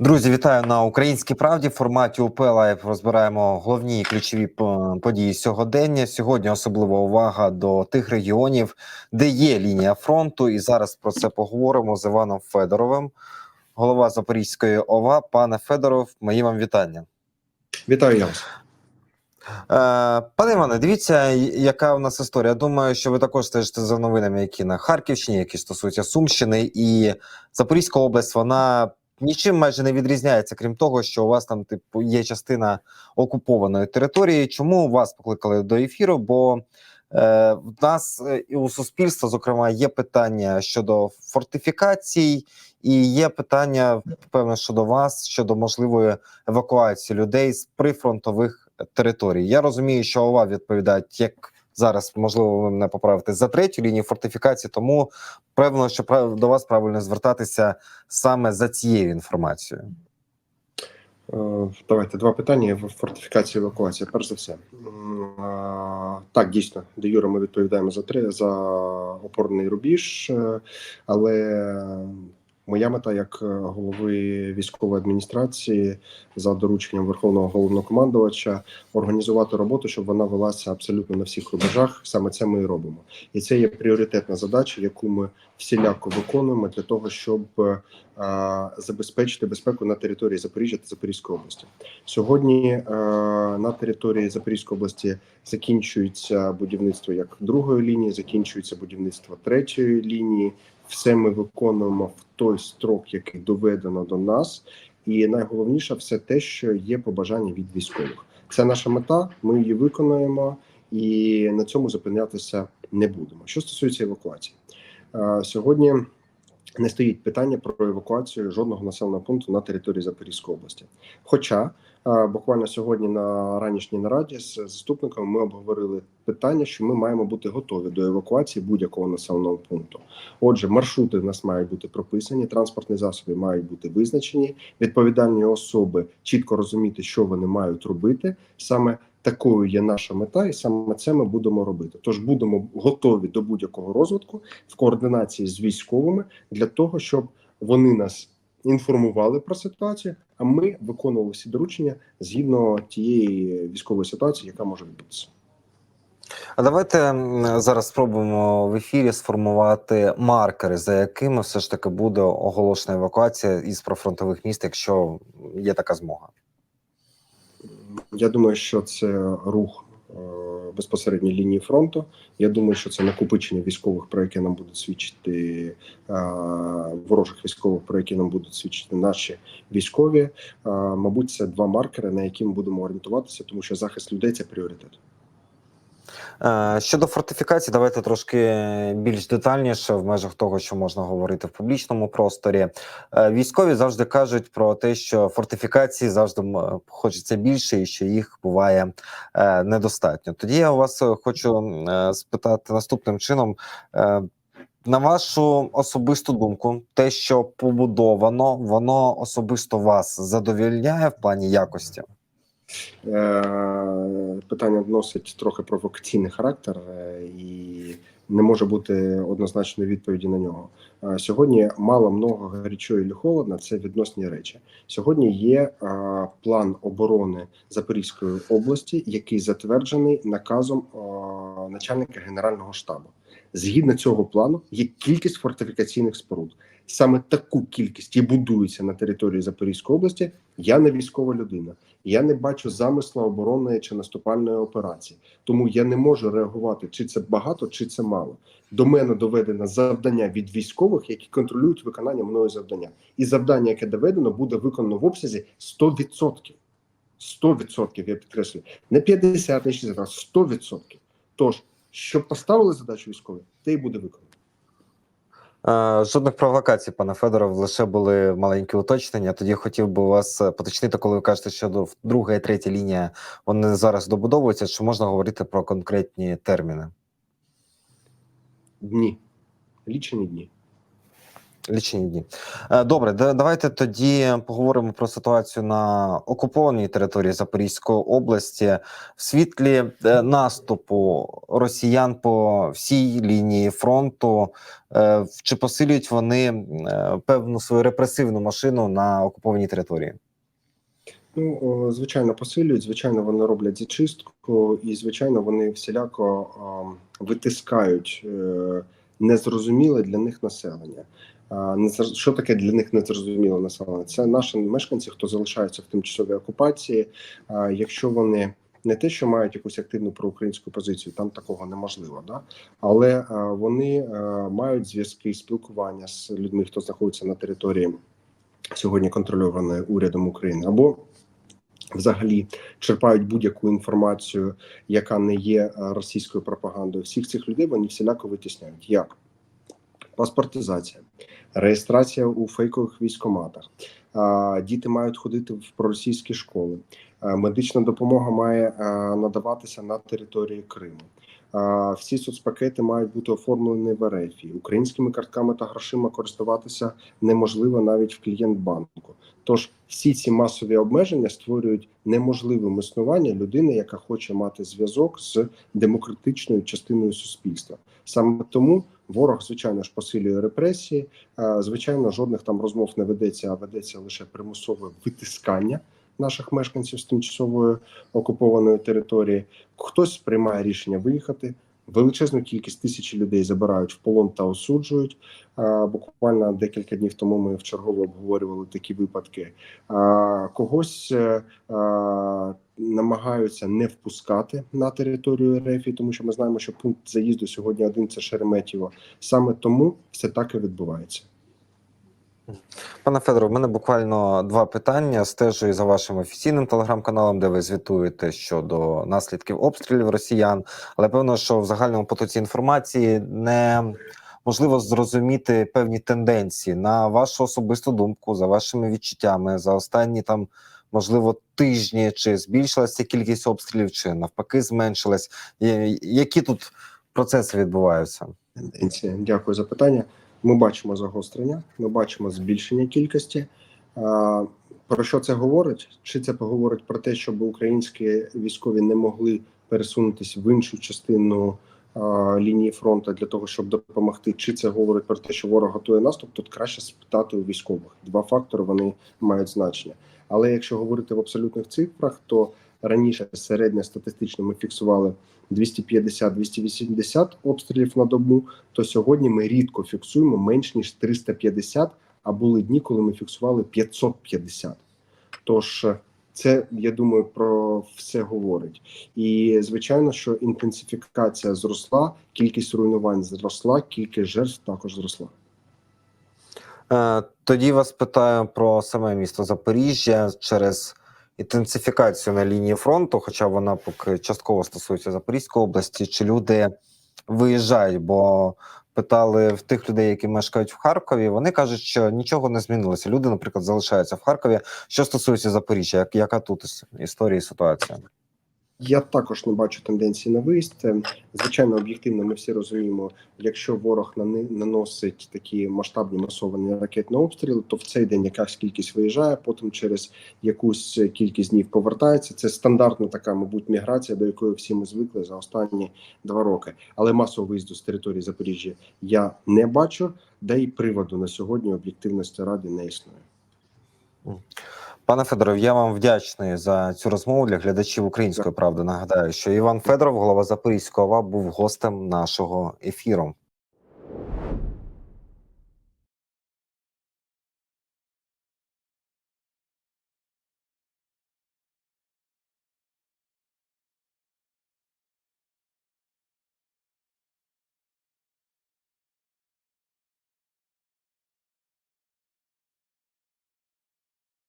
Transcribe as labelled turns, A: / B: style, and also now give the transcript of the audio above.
A: Друзі, вітаю на українській правді. В форматі УП Лайв розбираємо головні і ключові події сьогодення. Сьогодні особлива увага до тих регіонів, де є лінія фронту. І зараз про це поговоримо з Іваном Федоровим, голова Запорізької ОВА. Пане Федоров, мої вам вітання.
B: Вітаю я вас.
A: Е, Пане Іване, дивіться, яка у нас історія. Думаю, що ви також стежите за новинами, які на Харківщині, які стосуються Сумщини, і Запорізька область, вона нічим майже не відрізняється, крім того, що у вас там типу є частина окупованої території. Чому вас покликали до ефіру? Бо е, в нас е, і у суспільства, зокрема, є питання щодо фортифікацій, і є питання певно щодо вас щодо можливої евакуації людей з прифронтових територій. Я розумію, що ОВА відповідають як зараз, можливо, ви мене поправите за третю лінію фортифікації, тому певно, що до вас правильно звертатися саме за цією інформацією.
B: Е, Давайте два питання в фортифікації евакуації. Перш за все, так дійсно, де Юра, ми відповідаємо за три за опорний рубіж, е, але моя мета як е, голови військової адміністрації за дорученням Верховного головнокомандувача організувати роботу, щоб вона велася абсолютно на всіх рубежах. Саме це ми і робимо, і це є пріоритетна задача, яку ми всіляко виконуємо для того, щоб е, а, забезпечити безпеку на території Запоріжжя та Запорізької області. Сьогодні е, на території Запорізької області закінчується будівництво як другої лінії, закінчується будівництво третьої лінії. Все ми виконуємо в той строк, який доведено до нас, і найголовніше все те, що є побажання від військових. Це наша мета. Ми її виконуємо і на цьому зупинятися не будемо. Що стосується евакуації, Е, сьогодні не стоїть питання про евакуацію жодного населеного пункту на території Запорізької області. Хоча буквально сьогодні на ранішній нараді з заступником ми обговорили питання, що ми маємо бути готові до евакуації будь-якого населеного пункту. Отже, маршрути в нас мають бути прописані, транспортні засоби мають бути визначені, відповідальні особи чітко розуміти, що вони мають робити. Саме такою є наша мета, і саме це ми будемо робити. Тож будемо готові до будь-якого розвитку в координації з військовими для того, щоб вони нас інформували про ситуацію, а ми виконували всі доручення згідно тієї військової ситуації, яка може відбутися.
A: А давайте зараз спробуємо в ефірі сформувати маркери, за якими все ж таки буде оголошена евакуація із прифронтових міст, якщо є така змога.
B: Я думаю, що це рух е, безпосередньо лінії фронту. Я думаю, що це накопичення військових, про яке нам будуть свідчити е, ворожих військових, про які нам будуть свідчити наші військові. Е, Мабуть, це два маркери, на які ми будемо орієнтуватися, тому що захист людей це пріоритет.
A: Е, Щодо фортифікації, давайте трошки більш детальніше в межах того, що можна говорити в публічному просторі. Е, Військові завжди кажуть про те, що фортифікації завжди хочеться більше, і що їх буває е, недостатньо. Тоді я у вас хочу спитати наступним чином. На вашу особисту думку, те, що побудовано, воно особисто вас задовільняє в плані якості?
B: Е, Питання носить трохи провокаційний характер е, і не може бути однозначної відповіді на нього. Е, Сьогодні мало много гарячо і холодно це відносні речі. Сьогодні є план оборони Запорізької області, який затверджений наказом начальника генерального штабу. Згідно цього плану, є кількість фортифікаційних споруд. Саме таку кількість і будується на території Запорізької області. Я не військова людина. Я не бачу замисла оборонної чи наступальної операції, тому я не можу реагувати, чи це багато, чи це мало. До мене доведено завдання від військових, які контролюють виконання мною завдання. І завдання, яке доведено, буде виконано в обсязі 100%. 100%, я підкреслюю. Не 50, не 60, а 100%. Тож, що поставили задачу військові, те й буде виконано.
A: Е, Жодних провокацій, пане Федоров, лише були маленькі уточнення. Тоді хотів би вас е, поточнити, коли ви кажете, що друга і третя лінія вони зараз добудовуються. Чи можна говорити про конкретні терміни?
B: Дні. Лічені дні.
A: Лічені дні. Е, Добре, давайте тоді поговоримо про ситуацію на окупованій території Запорізької області в світлі е, наступу росіян по всій лінії фронту. Е, Чи посилюють вони певну свою репресивну машину на окупованій території?
B: Ну, звичайно, посилюють. Звичайно, вони роблять зачистку, і звичайно, вони всіляко витискають незрозуміле для них населення. Незр- Що таке для них незрозуміле населення? Це наші мешканці, хто залишаються в тимчасовій окупації. Якщо вони не те, що мають якусь активну проукраїнську позицію, там такого неможливо, да але вони мають зв'язки, спілкування з людьми, хто знаходиться на території сьогодні контрольованої урядом України, або взагалі черпають будь-яку інформацію, яка не є російською пропагандою. Всіх цих людей вони всіляко витісняють. Як паспортизація, реєстрація у фейкових військоматах. Діти мають ходити в проросійські школи. Медична допомога має надаватися на території Криму. Всі соцпакети мають бути оформлені в РФ. Українськими картками та грошима користуватися неможливо навіть в клієнт-банку. Тож всі ці масові обмеження створюють неможливим існування людини, яка хоче мати зв'язок з демократичною частиною суспільства. Саме тому ворог, звичайно ж, посилює репресії. Е, Звичайно, жодних там розмов не ведеться, а ведеться лише примусове витискання наших мешканців з тимчасової окупованої території. Хтось приймає рішення виїхати. Величезну кількість тисячі людей забирають в полон та осуджують. Буквально декілька днів тому ми вчергово обговорювали такі випадки. Когось е, намагаються не впускати на територію РФ, тому що ми знаємо, що пункт заїзду сьогодні один це Шереметьєво. Саме тому все так і відбувається.
A: Пане Федоре, в мене буквально два питання. Стежу за вашим офіційним телеграм-каналом, де ви звітуєте щодо наслідків обстрілів росіян. Але певно, що в загальному потоці інформації не можливо зрозуміти певні тенденції на вашу особисту думку, за вашими відчуттями за останні там. Можливо, тижні чи збільшилася кількість обстрілів, чи навпаки зменшилась. Які тут процеси відбуваються?
B: Дякую за питання. Ми бачимо загострення, ми бачимо збільшення кількості. Про що це говорить? Чи це поговорить про те, щоб українські військові не могли пересунутися в іншу частину лінії фронту для того, щоб допомогти? Чи це говорить про те, що ворог готує наступ? Тут краще спитати у військових. Два фактори вони мають значення. Але якщо говорити в абсолютних цифрах, то раніше середньо статистично ми фіксували 250-280 обстрілів на добу, то сьогодні ми рідко фіксуємо менш ніж 350, а були дні, коли ми фіксували 550. Тож е, це я думаю про все говорить. І звичайно, що інтенсифікація зросла, кількість руйнувань зросла, кількість жертв також зросла.
A: Е, Тоді вас питаю про саме місто Запоріжжя через інтенсифікацію на лінії фронту, хоча вона поки частково стосується Запорізької області. Чи люди виїжджають? Бо питали в тих людей, які мешкають в Харкові. Вони кажуть, що нічого не змінилося. Люди, наприклад, залишаються в Харкові. Що стосується Запоріжжя, як, яка тут історія і ситуація?
B: Я також не бачу тенденції на виїзд. Е, Звичайно, об'єктивно, ми всі розуміємо, якщо ворог наносить такі масштабні масовані ракетні обстріли, то в цей день якась кількість виїжджає, потім через якусь кількість днів повертається. Це стандартна така, мабуть, міграція, до якої всі ми звикли за останні два роки. Але масового виїзду з території Запоріжжя я не бачу, да й приводу на сьогодні об'єктивності ради не існує.
A: Пане Федоров, я вам вдячний за цю розмову для глядачів української правди. Нагадаю, що Іван Федоров, голова Запорізького ОВА, був гостем нашого ефіру.